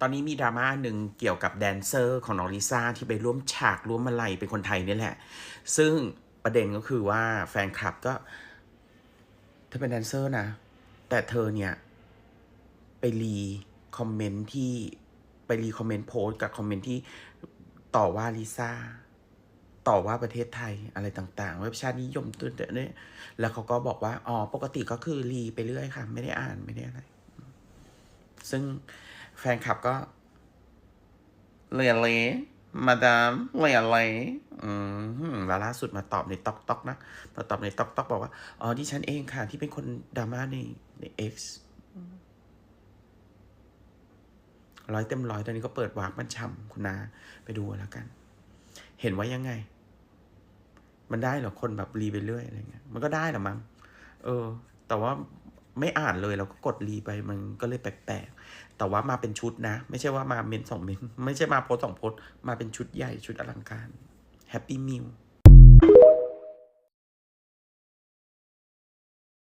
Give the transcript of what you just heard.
ตอนนี้มีดราม่าหนึ่งเกี่ยวกับแดนเซอร์ของน้องลิซ่าที่ไปร่วมฉากร่วมอะไรเป็นคนไทยนี่แหละ ซึ่งประเด็นก็คือว่าแฟนคลับก็ เธอเป็นแดนเซอร์นะ แต่เธอเนี่ย ไปรีคอมเมนต์ที่ไปรีคอมเมนต์โพสต์กับคอมเมนต์ที่ต่อว่าลิซ่าต่อว่าประเทศไทยอะไรต่างๆ เว็บชาตินิยมตัวเนี่ยแล้วเขาก็บอกว่า อ๋อ ปกติก็คือรีไปเรื่อยค่ะ ไม่ได้อ่านไม่ได้อะไร ซึ่ง แฟนคลับก็เรียเลยมาดามเรียเลยอืมแล้วล่าสุดมาตอบในต็อกต็อกนะ มาตอบในต็อกต็อกบอกว่า อ๋อ ดิฉันเองค่ะ ที่เป็นคนดราม่าในใน X ร้อยเต็มร้อยตอนนี้ก็เปิดวาร์ปมันฉ่ำคุณนาไปดูแล้วกัน เห็นว่ายังไง มันได้เหรอคนแบบรีไปเรื่อยอะไรเงี้ย มันก็ได้หรอมั้ง เออ แต่ว่า ไม่อ่านเลยเราก็กดรีไปมันก็เลยแปลกๆ แต่ว่ามาเป็นชุดนะ ไม่ใช่ว่ามาเมนสองเมนไม่ใช่มาโพสสองโพสมาเป็นชุดใหญ่ชุดอลังการแฮปปี้มิล